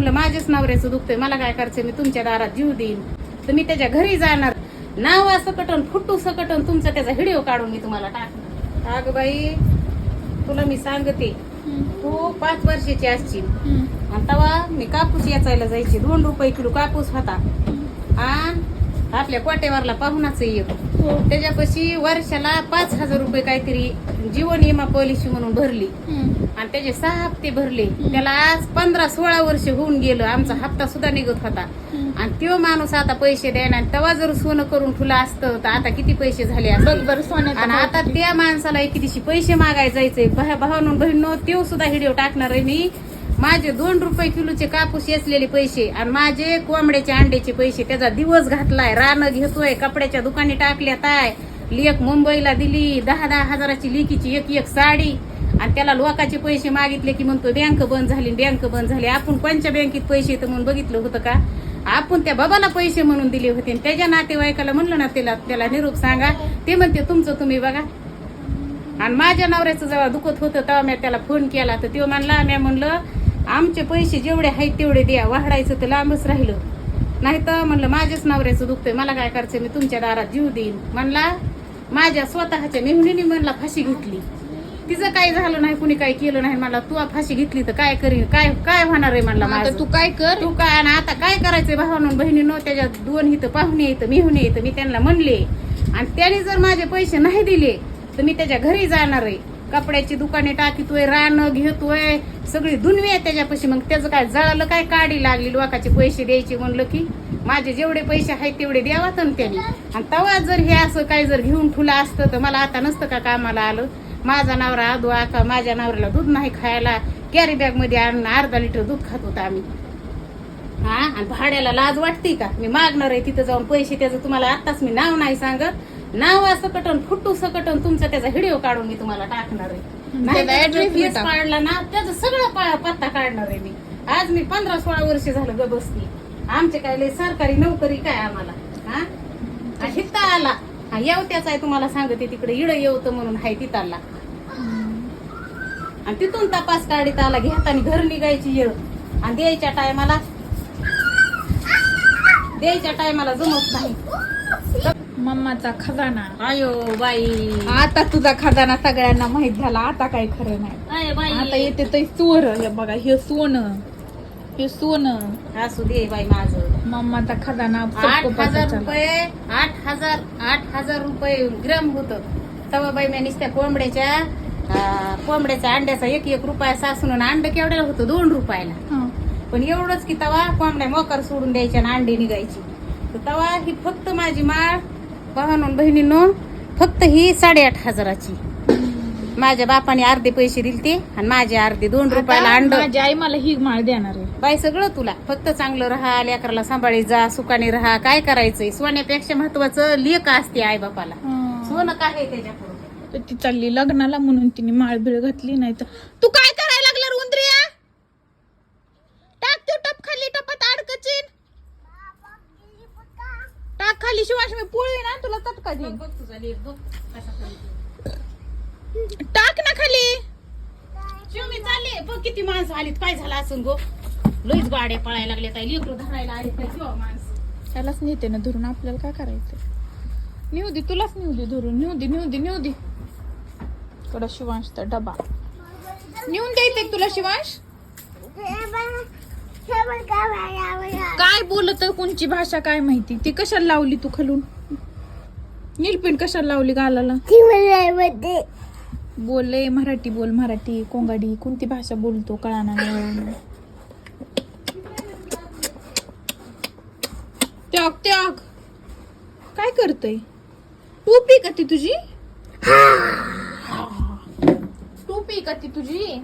म्हणलं माझ्याच नवऱ्याचं दुखतंय मला काय करायचं मी तुमच्या दारात जीव देईन. तर मी त्याच्या घरी जाणार. नाव सकटन फुटू सकटन तुमचा त्याचा व्हिडिओ काढून मी तुम्हाला टाकणार. अगं बाई तुला मी सांगते तू पाच वर्षाची असशील. आणि तेव्हा मी कापूस याचायला जायची. दोन रुपये किलो कापूस होता. आणि आपल्या कोटेवारला पाहुणाच एक त्याच्यापाशी वर्षाला पाच हजार रुपये काहीतरी जीवन विमा पॉलिसी म्हणून भरली. आणि त्याचे सहा हप्ते भरले. त्याला आज पंधरा सोळा वर्ष होऊन गेलं. आमचा हप्ता सुद्धा निघत होता. आणि तो माणूस आता पैसे आणि तेव्हा जर सोनं करून ठुला असतं तर आता किती पैसे झाले आणि आता त्या माणसाला एके दिवशी पैसे मागायला जायचंय. भा- भावानं बहिणीनं तो सुद्धा व्हिडिओ टाकणार आहे मी. माझे दोन रुपये किलोचे कापूस येचलेले पैसे आणि माझे कोंबड्याचे अंड्याचे पैसे त्याचा दिवस घातलाय. रानं घेतोय कपड्याच्या दुकानी टाकल्यात आहे. लेक मुंबईला दिली दहा दहा हजाराची लेकीची एक एक साडी. आणि त्याला लोकांचे पैसे मागितले की म्हणतो बँक बंद झाली बँक बंद झाली. आपण कोणत्या बँकेत पैसे येतं म्हणून बघितलं होतं का? आपण त्या बाबाला पैसे म्हणून दिले होते. त्याच्या नातेवाईकाला म्हणलं ना त्याला त्याला निरोप सांगा. ते म्हणते तुमचं तुम्ही बघा. आणि माझ्या नवऱ्याचं जेव्हा दुखत होतं तेव्हा मी त्याला फोन केला. तर तो म्हणला मी म्हणलं आमचे पैसे जेवढे आहेत तेवढे द्या वाढायचं तर लांबच राहिलं. नाही तर म्हणलं माझ्याच नवऱ्याचं दुखतंय मला काय करायचं मी तुमच्या दारात जीव देईन. म्हणला माझ्या स्वतःच्या मेहुणीने म्हणला फाशी घेतली. तिचं काही झालं नाही कुणी काही केलं नाही. मला तू फाशी घेतली तर काय करीन? काय काय होणार आहे? म्हणला तू काय कर? तू काय आणि आता काय करायचंय? भावानं बहिणीनं त्याच्यात दोन इथं पाहुणे येतं मिहुणे येतं मी त्यांना म्हणले. आणि त्याने जर माझे पैसे नाही दिले तर मी त्याच्या घरी जाणार आहे. कपड्याची दुकाने टाकीतोय रानं घेतोय सगळी दुनवी आहे त्याच्यापाशी. मग त्याचं काय जळालं काय काढी लागली लोकांचे पैसे द्यायचे म्हणलं की माझे जेवढे पैसे आहेत तेवढे द्यावात तर त्यांनी आणि तेव्हा जर हे असं काही जर घेऊन ठुला असतं तर मला आता नसतं का कामाला आलं? माझा नवरा आदू आका माझ्या नवऱ्याला दूध नाही खायला. कॅरी बॅगमध्ये आणून अर्धा लिटर दूध खात होता आम्ही. हा? आणि भाड्याला लाज वाटते का? मी मागणार आहे तिथं जाऊन पैसे त्याचं तुम्हाला आताच मी नाव नाही सांगत. नाव सकटन फुटू सकटन तुमचा त्याचा व्हिडिओ काढून मी तुम्हाला टाकणार आहे. त्याचा. काढला ना त्याचं सगळं पत्ता काढणार आहे मी. आज मी पंधरा सोळा वर्ष झालं ग बसती आमचे काय सरकारी नोकरी काय आम्हाला हा? आणि हित्ता आला. हा येवत्याच आहे तुम्हाला सांगते तिकडे इड येवतं म्हणून हाय तिथाला आणि तिथून तपास काढीत आला घेताना घर निघायची येळ. आणि द्यायच्या टायमाला द्यायच्या टायमाला जमत नाही. मम्माचा खजाना. आयो बाई. आता तुझा खजाना सगळ्यांना माहीत झाला आता काय खरं नाही. आय आता येते ते चोर हे बघा हे सोनं. हे सोनं. असू दे बाई माझं. मम्माचा खजाना आठ सबको हजार चला. रुपये आठ हजार आठ हजार रुपये ग्रॅम होत. तेव्हा बाई मी नुसत्या कोंबड्याच्या अं, कोंबड्याच्या अंड्याचा एक एक रुपया सासून अंड केवढ्याला होतं? दोन रुपयाला. हं. पण एवढंच की तवा कोंबड्या मोकर सोडून द्यायच्या आणि अंडी निघायची. तर तवा ही फक्त माझी माळ भावानं बहिणीनो फक्त ही साडेआठ हजाराची. माझ्या बापाने अर्धे पैसे दिलते आणि माझे अर्धे दोन रुपयाला अंड. माझी आई मला ही माळ देणार आहे. बाई सगळं तुला. फक्त चांगलं राहा लेकराला सांभाळी जा सुखाने राहा. काय करायचंय? सोन्यापेक्षा महत्वाचं लेख असते आई बापाला हं. सोनं काय तर ती चालली लग्नाला म्हणून तिने माळ बिळ घातली नाही तर तू काय करायला लागला रे उंदरिया टाक तो टप खाली टपात अडकचिन टाक खाली शिवाश मी पोळी ना तुला चटका देईन. बघ तुझा लेख बघ कसा करतो. टाक ना खाली. शिव मी चालले. बघ किती माणसं आलीत. काय झालं असून गो? लईच गाड्या पळायला लागल्या काय लेकरं धरायला आले काय किंवा माणसं. त्यालाच नेते ना धरून आपल्याला काय करायचं नेऊ दे तुलाच नेऊ दे धरून. नेऊ दे नेऊ दे नेऊ दे शिवांशचा डबा. नेऊन द्यायचंय तुला शिवांश? काय बोलत कोणची भाषा काय माहिती? ती कशाला लावली तू खालून? नीलपिंड कशाला लावली गालाला? बोलले मराठी बोल मराठी कोंगाडी कोणती भाषा बोलतो कळाना त्याग त्याग. काय करतय? टोपी का ती तुझी? टोपी का ती तुझी?